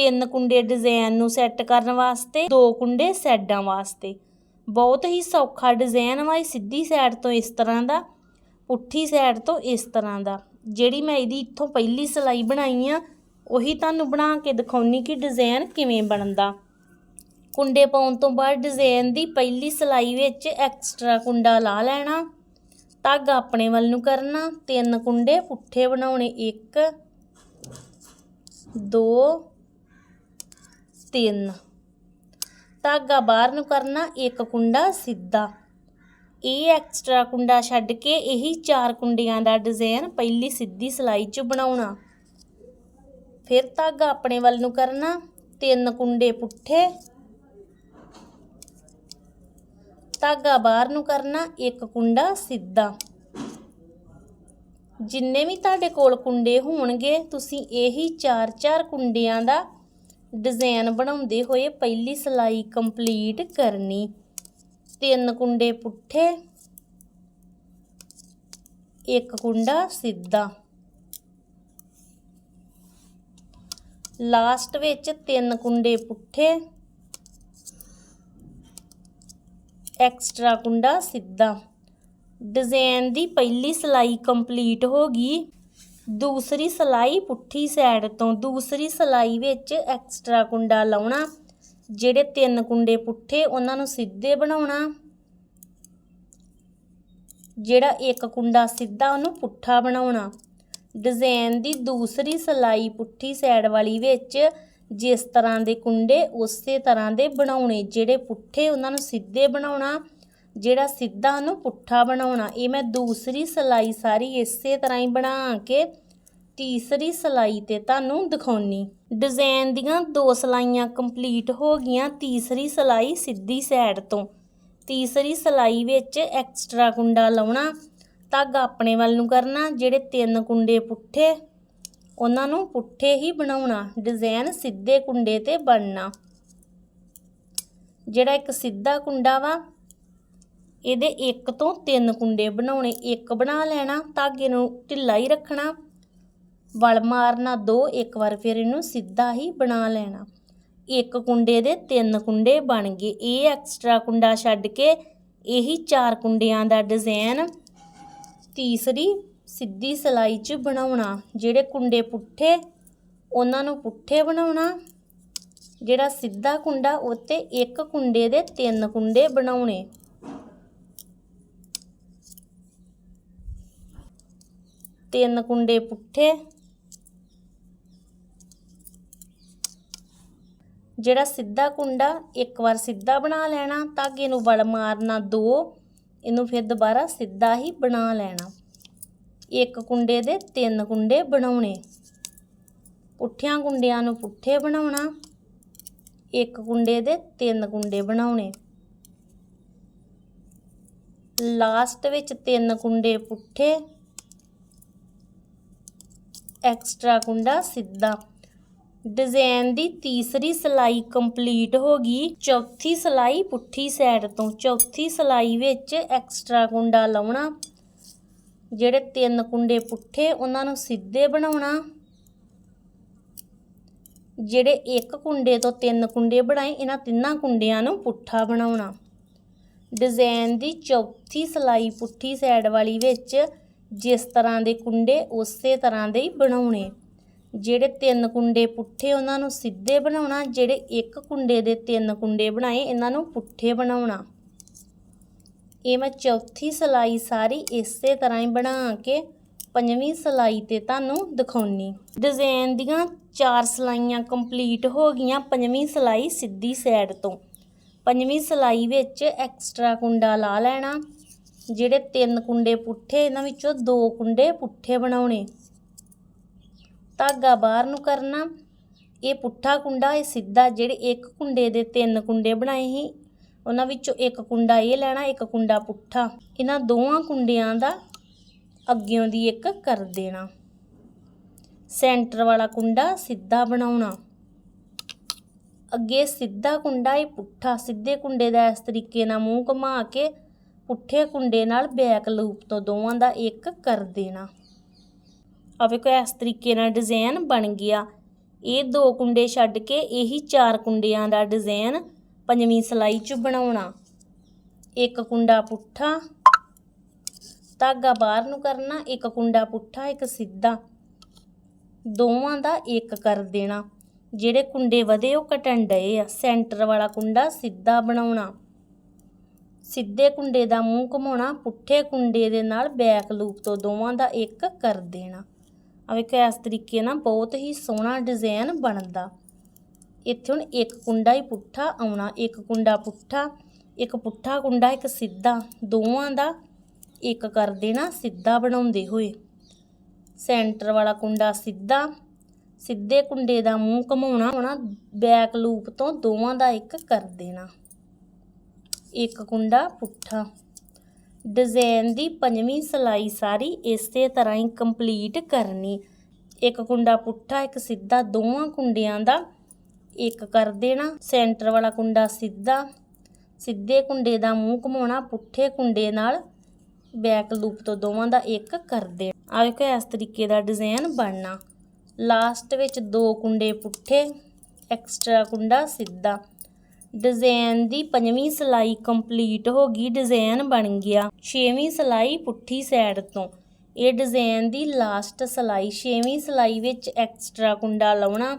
ਤਿੰਨ ਕੁੰਡੇ ਡਿਜ਼ਾਈਨ ਨੂੰ ਸੈੱਟ ਕਰਨ ਵਾਸਤੇ, ਦੋ ਕੁੰਡੇ ਸੈਡਾਂ ਵਾਸਤੇ। ਬਹੁਤ ਹੀ ਸੌਖਾ ਡਿਜ਼ਾਈਨ ਵਾ ਇਹ ਸਿੱਧੀ ਸਾਈਡ ਤੋਂ ਇਸ ਤਰ੍ਹਾਂ ਦਾ, ਪੁੱਠੀ ਸਾਈਡ ਤੋਂ ਇਸ ਤਰ੍ਹਾਂ ਦਾ। ਜਿਹੜੀ ਮੈਂ ਇਹਦੀ ਇੱਥੋਂ ਪਹਿਲੀ ਸਲਾਈ ਬਣਾਈ ਆ, ਉਹੀ ਤੁਹਾਨੂੰ ਬਣਾ ਕੇ ਦਿਖਾਉਣੀ ਕਿ ਡਿਜ਼ਾਈਨ ਕਿਵੇਂ ਬਣਦਾ। ਕੁੰਡੇ ਪਾਉਣ ਤੋਂ ਬਾਅਦ ਡਿਜ਼ਾਈਨ ਦੀ ਪਹਿਲੀ ਸਲਾਈ ਵਿੱਚ ਐਕਸਟਰਾ ਕੁੰਡਾ ਲਾ ਲੈਣਾ, ਧਾਗਾ ਆਪਣੇ ਵੱਲ ਨੂੰ ਕਰਨਾ, ਤਿੰਨ ਕੁੰਡੇ ਪੁੱਠੇ ਬਣਾਉਣੇ ਇੱਕ, ਦੋ ਤਿੰਨ। ਧਾਗਾ ਬਾਹਰ ਨੂੰ ਕਰਨਾ, ਇੱਕ ਕੁੰਡਾ ਸਿੱਧਾ। ਇਹ ਐਕਸਟਰਾ ਕੁੰਡਾ ਛੱਡ ਕੇ ਇਹੀ ਚਾਰ ਕੁੰਡੀਆਂ ਦਾ ਡਿਜ਼ਾਈਨ ਪਹਿਲੀ ਸਿੱਧੀ ਸਲਾਈ 'ਚ ਬਣਾਉਣਾ। ਫਿਰ ਧਾਗਾ ਆਪਣੇ ਵੱਲ ਨੂੰ ਕਰਨਾ, ਤਿੰਨ ਕੁੰਡੇ ਪੁੱਠੇ। ਧਾਗਾ ਬਾਹਰ ਨੂੰ ਕਰਨਾ, ਇੱਕ ਕੁੰਡਾ ਸਿੱਧਾ। ਜਿੰਨੇ ਵੀ ਤੁਹਾਡੇ ਕੋਲ ਕੁੰਡੇ ਹੋਣਗੇ, ਤੁਸੀਂ ਇਹੀ ਚਾਰ ਚਾਰ ਕੁੰਡਿਆਂ ਦਾ ਡਿਜ਼ਾਈਨ ਬਣਾਉਂਦੇ ਹੋਏ ਪਹਿਲੀ ਸਲਾਈ ਕੰਪਲੀਟ ਕਰਨੀ। ਤਿੰਨ ਕੁੰਡੇ ਪੁੱਠੇ। ਇੱਕ ਕੁੰਡਾ ਸਿੱਧਾ। ਲਾਸਟ ਵਿੱਚ ਤਿੰਨ ਕੁੰਡੇ ਪੁੱਠੇ। ਐਕਸਟਰਾ ਕੁੰਡਾ ਸਿੱਧਾ। ਡਿਜ਼ਾਈਨ ਦੀ ਪਹਿਲੀ ਸਲਾਈ ਕੰਪਲੀਟ ਹੋ ਗਈ। ਦੂਸਰੀ ਸਲਾਈ ਪੁੱਠੀ ਸਾਈਡ ਤੋਂ ਦੂਸਰੀ ਸਲਾਈ ਵਿੱਚ ਐਕਸਟਰਾ ਕੁੰਡਾ ਲਾਉਣਾ, ਜਿਹੜੇ ਤਿੰਨ ਕੁੰਡੇ ਪੁੱਠੇ ਉਹਨਾਂ ਨੂੰ ਸਿੱਧੇ ਬਣਾਉਣਾ। ਜਿਹੜਾ ਇੱਕ ਕੁੰਡਾ ਸਿੱਧਾ ਉਹਨੂੰ ਪੁੱਠਾ ਬਣਾਉਣਾ। ਡਿਜ਼ਾਈਨ ਦੀ ਦੂਸਰੀ ਸਲਾਈ ਪੁੱਠੀ ਸਾਈਡ ਵਾਲੀ ਵਿੱਚ ਜਿਸ ਤਰ੍ਹਾਂ ਦੇ ਕੁੰਡੇ, ਉਸੇ ਤਰ੍ਹਾਂ ਦੇ ਬਣਾਉਣੇ। ਜਿਹੜੇ ਪੁੱਠੇ ਉਹਨਾਂ ਨੂੰ ਸਿੱਧੇ ਬਣਾਉਣਾ, ਜਿਹੜਾ ਸਿੱਧਾ ਉਹਨੂੰ ਪੁੱਠਾ ਬਣਾਉਣਾ। ਇਹ ਮੈਂ ਦੂਸਰੀ ਸਲਾਈ ਸਾਰੀ ਇਸੇ ਤਰ੍ਹਾਂ ਹੀ ਬਣਾ ਕੇ ਤੀਸਰੀ ਸਲਾਈ ਤੇ ਤੁਹਾਨੂੰ ਦਿਖਾਉਣੀ। ਡਿਜ਼ਾਈਨ ਦੀਆਂ ਦੋ ਸਲਾਈਆਂ ਕੰਪਲੀਟ ਹੋ ਗਈਆਂ ਤੀਸਰੀ ਸਲਾਈ ਸਿੱਧੀ ਸਾਈਡ ਤੋਂ। ਤੀਸਰੀ ਸਲਾਈ ਵਿੱਚ ਐਕਸਟਰਾ ਕੁੰਡਾ ਲਾਉਣਾ ਧਾਗਾ ਆਪਣੇ ਵੱਲ ਨੂੰ ਕਰਨਾ, ਜਿਹੜੇ ਤਿੰਨ ਕੁੰਡੇ ਪੁੱਠੇ, ਉਹਨਾਂ ਨੂੰ ਪੁੱਠੇ ਹੀ ਬਣਾਉਣਾ ਡਿਜ਼ਾਈਨ ਸਿੱਧੇ ਕੁੰਡੇ ਤੇ ਬਣਨਾ। ਜਿਹੜਾ ਇੱਕ ਸਿੱਧਾ ਕੁੰਡਾ ਵਾ, ਇਹਦੇ ਇੱਕ ਤੋਂ ਤਿੰਨ ਕੁੰਡੇ ਬਣਾਉਣੇ, ਇੱਕ ਬਣਾ ਲੈਣਾ ਧਾਗੇ ਨੂੰ ਢਿੱਲਾ ਹੀ ਰੱਖਣਾ। ਵਲ ਮਾਰਨਾ ਦੋ, ਇੱਕ ਵਾਰ ਫਿਰ ਇਹਨੂੰ ਸਿੱਧਾ ਹੀ ਬਣਾ ਲੈਣਾ। ਇੱਕ ਕੁੰਡੇ ਦੇ ਤਿੰਨ ਕੁੰਡੇ ਬਣ ਗਏ। ਇਹ ਐਕਸਟਰਾ ਕੁੰਡਾ ਛੱਡ ਕੇ ਇਹੀ ਚਾਰ ਕੁੰਡਿਆਂ ਦਾ ਡਿਜ਼ਾਈਨ ਤੀਸਰੀ ਸਿੱਧੀ ਸਲਾਈ 'ਚ ਬਣਾਉਣਾ, ਜਿਹੜੇ ਕੁੰਡੇ ਪੁੱਠੇ, ਉਹਨਾਂ ਨੂੰ ਪੁੱਠੇ ਬਣਾਉਣਾ। ਜਿਹੜਾ ਸਿੱਧਾ ਕੁੰਡਾ, ਉੱਤੇ ਇੱਕ ਕੁੰਡੇ ਦੇ ਤਿੰਨ ਕੁੰਡੇ ਬਣਾਉਣੇ। ਤਿੰਨ ਕੁੰਡੇ ਪੁੱਠੇ ਜਿਹੜਾ ਸਿੱਧਾ ਕੁੰਡਾ, ਇੱਕ ਵਾਰ ਸਿੱਧਾ ਬਣਾ ਲੈਣਾ ਧਾਗੇ ਨੂੰ ਵਲ ਮਾਰਨਾ ਦੋ, ਇਹਨੂੰ ਫਿਰ ਦੁਬਾਰਾ ਸਿੱਧਾ ਹੀ ਬਣਾ ਲੈਣਾ। ਇੱਕ ਕੁੰਡੇ ਦੇ ਤਿੰਨ ਕੁੰਡੇ ਬਣਾਉਣੇ। ਪੁੱਠਿਆਂ ਕੁੰਡਿਆਂ ਨੂੰ ਪੁੱਠੇ ਬਣਾਉਣਾ। ਇੱਕ ਕੁੰਡੇ ਦੇ ਤਿੰਨ ਕੁੰਡੇ ਬਣਾਉਣੇ। ਲਾਸਟ ਵਿੱਚ ਤਿੰਨ ਕੁੰਡੇ ਪੁੱਠੇ। ਐਕਸਟਰਾ ਕੁੰਡਾ ਸਿੱਧਾ। ਡਿਜ਼ਾਈਨ ਦੀ ਤੀਸਰੀ ਸਲਾਈ ਕੰਪਲੀਟ ਹੋ ਗਈ। ਚੌਥੀ ਸਲਾਈ ਪੁੱਠੀ ਸਾਈਡ ਤੋਂ। ਚੌਥੀ ਸਲਾਈ ਵਿੱਚ ਐਕਸਟਰਾ ਕੁੰਡਾ ਲਾਉਣਾ। ਜਿਹੜੇ ਤਿੰਨ ਕੁੰਡੇ ਪੁੱਠੇ, ਉਹਨਾਂ ਨੂੰ ਸਿੱਧੇ ਬਣਾਉਣਾ। ਜਿਹੜੇ ਇੱਕ ਕੁੰਡੇ ਤੋਂ ਤਿੰਨ ਕੁੰਡੇ ਬਣਾਏ, ਇਹਨਾਂ ਤਿੰਨਾਂ ਕੁੰਡਿਆਂ ਨੂੰ ਪੁੱਠਾ ਬਣਾਉਣਾ। ਡਿਜ਼ਾਈਨ ਦੀ ਚੌਥੀ ਸਲਾਈ ਪੁੱਠੀ ਸਾਈਡ ਵਾਲੀ ਵਿੱਚ ਜਿਸ ਤਰ੍ਹਾਂ ਦੇ ਕੁੰਡੇ, ਉਸੇ ਤਰ੍ਹਾਂ ਦੇ ਹੀ ਬਣਾਉਣੇ। ਜਿਹੜੇ ਤਿੰਨ ਕੁੰਡੇ ਪੁੱਠੇ ਉਹਨਾਂ ਨੂੰ ਸਿੱਧੇ ਬਣਾਉਣਾ, ਜਿਹੜੇ ਇੱਕ ਕੁੰਡੇ ਦੇ ਤਿੰਨ ਕੁੰਡੇ ਬਣਾਏ, ਇਹਨਾਂ ਨੂੰ ਪੁੱਠੇ ਬਣਾਉਣਾ। ਇਹ ਮੈਂ ਚੌਥੀ ਸਲਾਈ ਸਾਰੀ ਇਸੇ ਤਰ੍ਹਾਂ ਹੀ ਬਣਾ ਕੇ ਪੰਜਵੀਂ ਸਲਾਈ ਤੇ ਤੁਹਾਨੂੰ ਦਿਖਾਉਣੀ। ਡਿਜ਼ਾਈਨ ਦੀਆਂ ਚਾਰ ਸਲਾਈਆਂ ਕੰਪਲੀਟ ਹੋ ਗਈਆਂ ਪੰਜਵੀਂ ਸਲਾਈ ਸਿੱਧੀ ਸਾਈਡ ਤੋਂ। ਪੰਜਵੀਂ ਸਲਾਈ ਵਿੱਚ ਐਕਸਟਰਾ ਕੁੰਡਾ ਲਾ ਲੈਣਾ, ਜਿਹੜੇ ਤਿੰਨ ਕੁੰਡੇ ਪੁੱਠੇ, ਇਹਨਾਂ ਵਿੱਚੋਂ ਦੋ ਕੁੰਡੇ ਪੁੱਠੇ ਬਣਾਉਣੇ। ਧਾਗਾ ਬਾਹਰ ਨੂੰ ਕਰਨਾ। ਇਹ ਪੁੱਠਾ ਕੁੰਡਾ, ਇਹ ਸਿੱਧਾ, ਜਿਹੜੇ ਇੱਕ ਕੁੰਡੇ ਦੇ ਤਿੰਨ ਕੁੰਡੇ ਬਣਾਏ ਸੀ, ਉਹਨਾਂ ਵਿੱਚੋਂ ਇੱਕ ਕੁੰਡਾ ਇਹ ਲੈਣਾ, ਇੱਕ ਕੁੰਡਾ ਪੁੱਠਾ। ਇਹਨਾਂ ਦੋਵਾਂ ਕੁੰਡਿਆਂ ਦਾ ਅੱਗਿਓਂ ਦੀ ਇੱਕ ਕਰ ਦੇਣਾ। ਸੈਂਟਰ ਵਾਲਾ ਕੁੰਡਾ ਸਿੱਧਾ ਬਣਾਉਣਾ। ਅੱਗੇ ਸਿੱਧਾ ਕੁੰਡਾ, ਇਹ ਪੁੱਠਾ। ਸਿੱਧੇ ਕੁੰਡੇ ਦਾ ਇਸ ਤਰੀਕੇ ਨਾਲ ਮੂੰਹ ਘੁਮਾ ਕੇ ਪੁੱਠੇ ਕੁੰਡੇ ਨਾਲ ਬੈਕ ਲੂਪ ਤੋਂ ਦੋਵਾਂ ਦਾ ਇੱਕ ਕਰ ਦੇਣਾ। ਆ ਵੇਖੋ, ਇਸ ਤਰੀਕੇ ਨਾਲ ਡਿਜ਼ਾਈਨ ਬਣ ਗਿਆ। ਇਹ ਦੋ ਕੁੰਡੇ ਛੱਡ ਕੇ ਇਹੀ ਚਾਰ ਕੁੰਡਿਆਂ ਦਾ ਡਿਜ਼ਾਈਨ ਪੰਜਵੀਂ ਸਲਾਈ 'ਚ ਬਣਾਉਣਾ। ਇੱਕ ਕੁੰਡਾ ਪੁੱਠਾ, ਧਾਗਾ ਬਾਹਰ ਨੂੰ ਕਰਨਾ, ਇੱਕ ਕੁੰਡਾ ਪੁੱਠਾ, ਇੱਕ ਸਿੱਧਾ। ਦੋਵਾਂ ਦਾ ਇੱਕ ਕਰ ਦੇਣਾ। ਜਿਹੜੇ ਕੁੰਡੇ ਵਧੇ, ਉਹ ਕਟਣ ਡਏ ਆ। ਸੈਂਟਰ ਵਾਲਾ ਕੁੰਡਾ ਸਿੱਧਾ ਬਣਾਉਣਾ। ਸਿੱਧੇ ਕੁੰਡੇ ਦਾ ਮੂੰਹ ਘੁਮਾਉਣਾ, ਪੁੱਠੇ ਕੁੰਡੇ ਦੇ ਨਾਲ ਬੈਕ ਲੂਪ ਤੋਂ ਦੋਵਾਂ ਦਾ ਇੱਕ ਕਰ ਦੇਣਾ। ਆ ਵੇਖੋ, ਇਸ ਤਰੀਕੇ ਨਾਲ ਬਹੁਤ ਹੀ ਸੋਹਣਾ ਡਿਜ਼ਾਈਨ ਬਣਦਾ। ਇੱਥੇ ਹੁਣ ਇੱਕ ਕੁੰਡਾ ਹੀ ਪੁੱਠਾ ਆਉਣਾ, ਇੱਕ ਕੁੰਡਾ ਪੁੱਠਾ, ਇੱਕ ਪੁੱਠਾ ਕੁੰਡਾ, ਇੱਕ ਸਿੱਧਾ। ਦੋਵਾਂ ਦਾ ਇੱਕ ਕਰ ਦੇਣਾ, ਸਿੱਧਾ ਬਣਾਉਂਦੇ ਹੋਏ। ਸੈਂਟਰ ਵਾਲਾ ਕੁੰਡਾ ਸਿੱਧਾ, ਸਿੱਧੇ ਕੁੰਡੇ ਦਾ ਮੂੰਹ ਘਮਾਉਣਾ ਹੋਣਾ ਬੈਕ ਲੂਪ ਤੋਂ ਦੋਵਾਂ ਦਾ ਇੱਕ ਕਰ ਦੇਣਾ। ਇੱਕ ਕੁੰਡਾ ਪੁੱਠਾ। ਡਿਜ਼ਾਈਨ ਦੀ ਪੰਜਵੀਂ ਸਲਾਈ ਸਾਰੀ ਇਸੇ ਤਰ੍ਹਾਂ ਹੀ ਕੰਪਲੀਟ ਕਰਨੀ। ਇੱਕ ਕੁੰਡਾ ਪੁੱਠਾ, ਇੱਕ ਸਿੱਧਾ, ਦੋਵਾਂ ਕੁੰਡਿਆਂ ਦਾ ਇੱਕ ਕਰ ਦੇਣਾ। ਸੈਂਟਰ ਵਾਲਾ ਕੁੰਡਾ ਸਿੱਧਾ, ਸਿੱਧੇ ਕੁੰਡੇ ਦਾ ਮੂੰਹ ਘਮਾਉਣਾ, ਪੁੱਠੇ ਕੁੰਡੇ ਨਾਲ ਬੈਕ ਲੂਪ ਤੋਂ ਦੋਵਾਂ ਦਾ ਇੱਕ ਕਰ ਦੇਣਾ। ਆ ਵੇਖੋ, ਇਸ ਤਰੀਕੇ ਦਾ ਡਿਜ਼ਾਈਨ ਬਣਨਾ। ਲਾਸਟ ਵਿੱਚ ਦੋ ਕੁੰਡੇ ਪੁੱਠੇ ਐਕਸਟਰਾ ਕੁੰਡਾ ਸਿੱਧਾ। ਡਿਜ਼ਾਈਨ ਦੀ ਪੰਜਵੀਂ ਸਲਾਈ ਕੰਪਲੀਟ ਹੋ ਗਈ, ਡਿਜ਼ਾਈਨ ਬਣ ਗਿਆ। ਛੇਵੀਂ ਸਲਾਈ ਪੁੱਠੀ ਸਾਈਡ ਤੋਂ। ਇਹ ਡਿਜ਼ਾਈਨ ਦੀ ਲਾਸਟ ਸਲਾਈ, ਛੇਵੀਂ ਸਲਾਈ ਵਿੱਚ ਐਕਸਟਰਾ ਕੁੰਡਾ ਲਾਉਣਾ,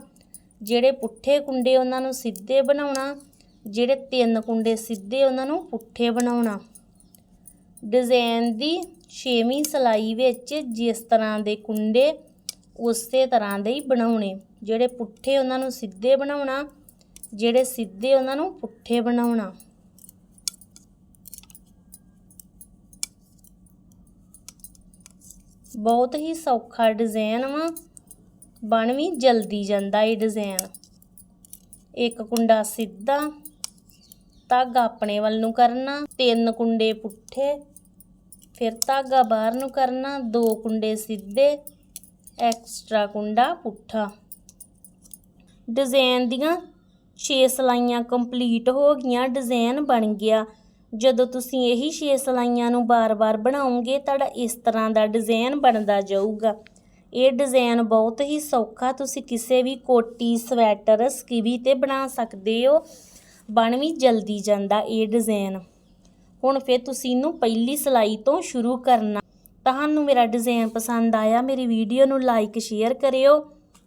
ਜਿਹੜੇ ਪੁੱਠੇ ਕੁੰਡੇ ਉਹਨਾਂ ਨੂੰ ਸਿੱਧੇ ਬਣਾਉਣਾ, ਜਿਹੜੇ ਤਿੰਨ ਕੁੰਡੇ ਸਿੱਧੇ ਉਹਨਾਂ ਨੂੰ ਪੁੱਠੇ ਬਣਾਉਣਾ। ਡਿਜ਼ਾਈਨ ਦੀ ਛੇਵੀਂ ਸਲਾਈ ਵਿੱਚ ਜਿਸ ਤਰ੍ਹਾਂ ਦੇ ਕੁੰਡੇ, ਉਸੇ ਤਰ੍ਹਾਂ ਦੇ ਹੀ ਬਣਾਉਣੇ। ਜਿਹੜੇ ਪੁੱਠੇ ਉਹਨਾਂ ਨੂੰ ਸਿੱਧੇ ਬਣਾਉਣਾ ਜਿਹੜੇ ਸਿੱਧੇ ਉਹਨਾਂ ਨੂੰ ਪੁੱਠੇ ਬਣਾਉਣਾ। ਬਹੁਤ ਹੀ ਸੌਖਾ ਡਿਜ਼ਾਈਨ ਵਾ, ਬਣ ਵੀ ਜਲਦੀ ਜਾਂਦਾ ਇਹ ਡਿਜ਼ਾਈਨ ਇੱਕ ਕੁੰਡਾ ਸਿੱਧਾ, ਧਾਗਾ ਆਪਣੇ ਵੱਲ ਨੂੰ ਕਰਨਾ, ਤਿੰਨ ਕੁੰਡੇ ਪੁੱਠੇ, ਫਿਰ ਧਾਗਾ ਬਾਹਰ ਨੂੰ ਕਰਨਾ, ਦੋ ਕੁੰਡੇ ਸਿੱਧੇ ਐਕਸਟਰਾ ਕੁੰਡਾ ਪੁੱਠਾ। ਡਿਜ਼ਾਈਨ ਦੀਆਂ 6 ਸਲਾਈਆਂ ਕੰਪਲੀਟ ਹੋ ਗਈਆਂ ਡਿਜ਼ਾਈਨ ਬਣ ਗਿਆ। ਜਦੋਂ ਤੁਸੀਂ ਇਹੀ 6 ਸਲਾਈਆਂ ਨੂੰ ਬਾਰ-ਬਾਰ ਬਣਾਉਂਗੇ ਤੁਹਾਡਾ ਇਸ ਤਰ੍ਹਾਂ ਦਾ ਡਿਜ਼ਾਈਨ ਬਣਦਾ ਜਾਊਗਾ। ਇਹ ਡਿਜ਼ਾਈਨ ਬਹੁਤ ਹੀ ਸੌਖਾ, ਤੁਸੀਂ ਕਿਸੇ ਵੀ ਕੋਟੀ, ਸਵੈਟਰ, ਸਕਿਵੀ ਤੇ ਬਣਾ ਸਕਦੇ ਹੋ। ਬਣ ਵੀ ਜਲਦੀ ਜਾਂਦਾ ਇਹ ਡਿਜ਼ਾਈਨ ਹੁਣ ਫਿਰ ਤੁਸੀਂ ਇਹਨੂੰ ਪਹਿਲੀ ਸਲਾਈ ਤੋਂ ਸ਼ੁਰੂ ਕਰਨਾ। ਤੁਹਾਨੂੰ ਮੇਰਾ ਡਿਜ਼ਾਈਨ ਪਸੰਦ ਆਇਆ, ਮੇਰੀ ਵੀਡੀਓ ਨੂੰ ਲਾਈਕ ਸ਼ੇਅਰ ਕਰਿਓ।